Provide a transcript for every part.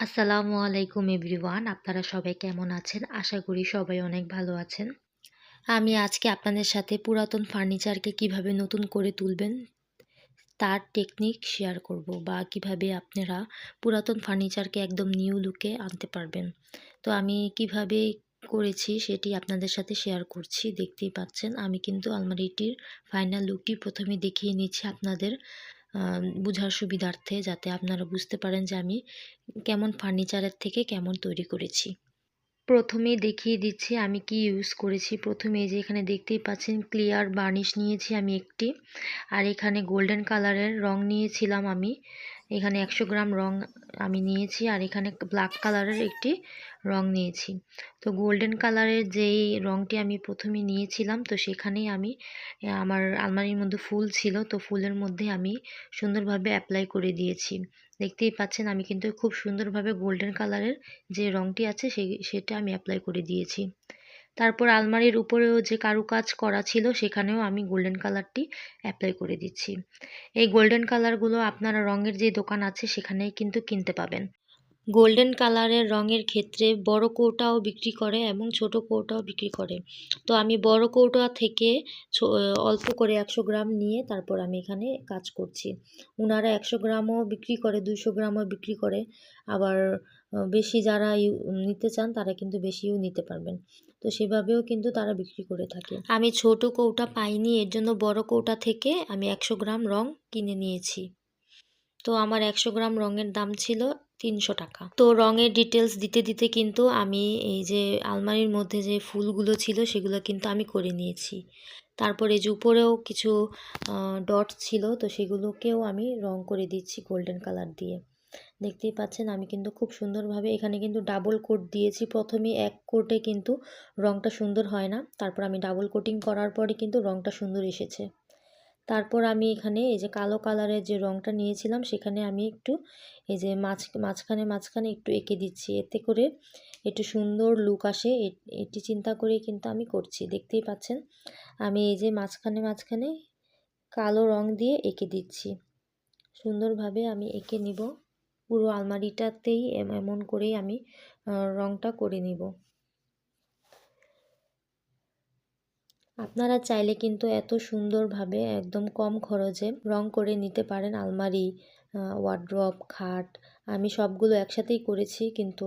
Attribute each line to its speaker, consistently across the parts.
Speaker 1: আসসালামু আলাইকুম এভরিওয়ান, আপনারা সবাই কেমন আছেন? আশা করি সবাই অনেক ভালো আছেন। আমি আজকে আপনাদের সাথে পুরাতন ফার্নিচারকে কীভাবে নতুন করে তুলবেন, তার টেকনিক শেয়ার করব বা কীভাবে আপনারা পুরাতন ফার্নিচারকে একদম নিউ লুকে আনতে পারবেন। তো আমি কীভাবে করেছি সেটি আপনাদের সাথে শেয়ার করছি, দেখতেই পাচ্ছেন। আমি কিন্তু আলমারিটির ফাইনাল লুকটি প্রথমে দেখিয়ে নিচ্ছি আপনাদের। বোঝার সুবিধার্থে যাতে আপনারা বুঝতে পারেন যে আমি কেমন ফার্নিচারের থেকে কেমন তৈরি করেছি। প্রথমে দেখিয়ে দিচ্ছি আমি কি ইউজ করেছি। প্রথমে যে এখানে দেখতেই পাচ্ছেন ক্লিয়ার বার্নিশ নিয়েছি আমি একটি। আর এখানে গোল্ডেন কালারের রং নিয়েছিলাম আমি। এখানে একশো গ্রাম রং আমি নিয়েছি আর এখানে ব্ল্যাক কালারের একটি রং নিয়েছি। তো গোল্ডেন কালারের যেই রংটি আমি প্রথমে নিয়েছিলাম, তো সেখানেই আমি আমার আলমারির মধ্যে ফুল ছিল, তো ফুলের মধ্যে আমি সুন্দরভাবে অ্যাপ্লাই করে দিয়েছি। দেখতেই পাচ্ছেন আমি কিন্তু খুব সুন্দরভাবে গোল্ডেন কালারের যে রংটি আছে, সেই, সেটা আমি অ্যাপ্লাই করে দিয়েছি। তারপর আলমারির উপরেও যে কারুকাজ করা ছিল, সেখানেও আমি গোল্ডেন কালারটি অ্যাপ্লাই করে দিচ্ছি। এই গোল্ডেন কালারগুলো আপনারা রঙের যে দোকান আছে, সেখানেই কিন্তু কিনতে পাবেন। গোল্ডেন কালারের রঙের ক্ষেত্রে বড় কৌটাও বিক্রি করে এবং ছোট কৌটাও বিক্রি করে। তো আমি বড় কৌটা থেকে অল্প করে একশো গ্রাম নিয়ে তারপর আমি এখানে কাজ করছি। ওনারা একশো গ্রামও বিক্রি করে দুশো গ্রামও বিক্রি করে। আবার বেশি যারা নিতে চান তারা কিন্তু বেশিও নিতে পারবেন। তো সেভাবেও কিন্তু তারা বিক্রি করে থাকে। আমি ছোট কৌটা পাইনি, এর জন্য বড় কৌটা থেকে আমি একশো গ্রাম রং কিনে নিয়েছি। তো আমার একশো গ্রাম রঙের দাম ছিল তিনশো টাকা। তো রঙের ডিটেলস দিতে দিতে কিন্তু আমি এই যে আলমারির মধ্যে যে ফুলগুলো ছিল সেগুলো কিন্তু আমি করে নিয়েছি। তারপরে যে উপরেও কিছু ডট ছিল তো সেগুলোকেও আমি রং করে দিচ্ছি গোল্ডেন কালার দিয়ে। দেখতেই পাচ্ছেন আমি কিন্তু খুব সুন্দরভাবে এখানে কিন্তু ডাবল কোট দিয়েছি। প্রথমে এক কোটে কিন্তু রংটা সুন্দর হয় না। তারপর আমি ডাবল কোটিং করার পরে কিন্তু রংটা সুন্দর এসেছে। তারপর আমি এখানে এই যে কালো কালারের যে রংটা নিয়েছিলাম, সেখানে আমি একটু এই যে মাঝ মাঝখানে মাঝখানে একটু এঁকে দিচ্ছি। এতে করে একটু সুন্দর লুক আসে। এটি চিন্তা করে কিন্তু আমি করছি। দেখতেই পাচ্ছেন, আমি এই যে মাঝখানে মাঝখানে কালো রং দিয়ে এঁকে দিচ্ছি। সুন্দরভাবে আমি এঁকে নিব। পুরো আলমারিটাতেই এমন করেই আমি রংটা করে নিব। আপনারা চাইলে কিন্তু এত সুন্দরভাবে একদম কম খরচে রং করে নিতে পারেন আলমারি ওয়ার্ড্রপ খাট। আমি সবগুলো একসাথেই করেছি কিন্তু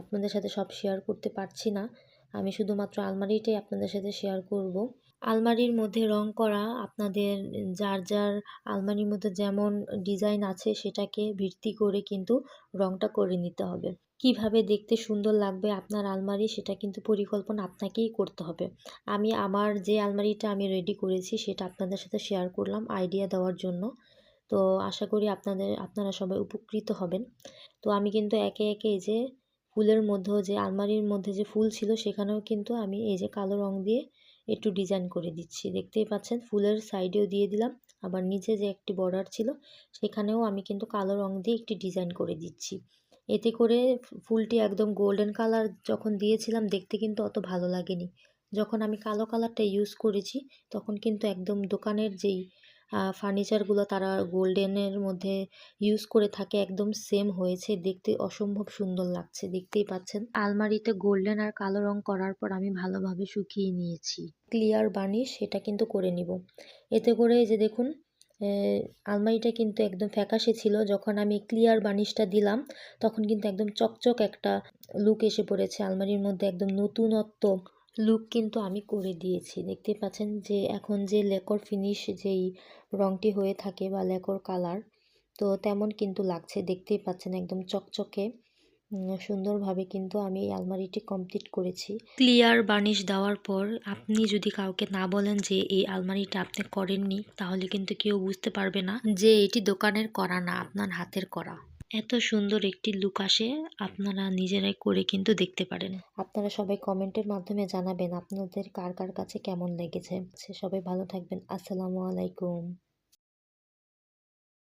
Speaker 1: আপনাদের সাথে সব শেয়ার করতে পারছি না। আমি শুধুমাত্র আলমারিটাই আপনাদের সাথে শেয়ার করব। আলমারির মধ্যে রং করা, আপনাদের যার যার আলমারির মধ্যে যেমন ডিজাইন আছে সেটাকে ভিত্তি করে কিন্তু রংটা করে নিতে হবে। কীভাবে দেখতে সুন্দর লাগবে আপনার আলমারি সেটা কিন্তু পরিকল্পনা আপনাকেই করতে হবে। আমি আমার যে আলমারিটা আমি রেডি করেছি সেটা আপনাদের সাথে শেয়ার করলাম আইডিয়া দেওয়ার জন্য। তো আশা করি আপনাদের, আপনারা সবাই উপকৃত হবেন। তো আমি কিন্তু একে একে এই যে ফুলের মধ্যেও যে আলমারির মধ্যে যে ফুল ছিল সেখানেও কিন্তু আমি এই যে কালো রং দিয়ে একটু ডিজাইন করে দিচ্ছি। দেখতেই পাচ্ছেন ফুলের সাইডেও দিয়ে দিলাম। আবার নিচে যে একটি বর্ডার ছিল সেখানেও আমি কিন্তু কালো রং দিয়ে একটি ডিজাইন করে দিচ্ছি। এতে করে ফুলটি একদম গোল্ডেন কালার যখন দিয়েছিলাম দেখতে কিন্তু অত ভালো লাগেনি। যখন আমি কালো কালারটা ইউজ করেছি, তখন কিন্তু একদম দোকানের যেই ফার্নিচারগুলো তারা গোল্ডেনের মধ্যে ইউজ করে থাকে একদম সেম হয়েছে। দেখতে অসম্ভব সুন্দর লাগছে, দেখতেই পাচ্ছেন। আলমারিতে গোল্ডেন আর কালো রং করার পর আমি ভালোভাবে শুকিয়ে নিয়েছি। ক্লিয়ার বার্নিশ সেটা কিন্তু করে নিব। এতে করে যে দেখুন আলমারিটা কিন্তু একদম ফ্যাকাশে ছিল। যখন আমি ক্লিয়ার বার্নিশটা দিলাম, তখন কিন্তু একদম চকচক একটা লুক এসে পড়েছে। আলমারির মধ্যে একদম নতুনত্ব লুক কিন্তু আমি করে দিয়েছি। দেখতে পাচ্ছেন যে, এখন যে লেকর ফিনিশ যেই রংটি হয়ে থাকে বা লেকর কালার তো তেমন কিন্তু লাগছে। দেখতেই পাচ্ছেন একদম চকচকে। সুন্দরভাবে কিন্তু আমি এই আলমারিটি কমপ্লিট করেছি। ক্লিয়ার বার্নিশ দেওয়ার পর আপনি যদি কাউকে না বলেন যে এই আলমারিটা আপনি করেননি তাহলে কিন্তু কেউ বুঝতে পারবে না যে এটি দোকানের করা না আপনার হাতের করা এত সুন্দর একটি লুক আসে আপনারা নিজেরাই করে কিন্তু দেখতে পারেন। আপনারা সবাই কমেন্টের মাধ্যমে জানাবেন আপনাদের কার কার কাছে কেমন লেগেছে। সে সবাই ভালো থাকবেন। আসসালামু আলাইকুম।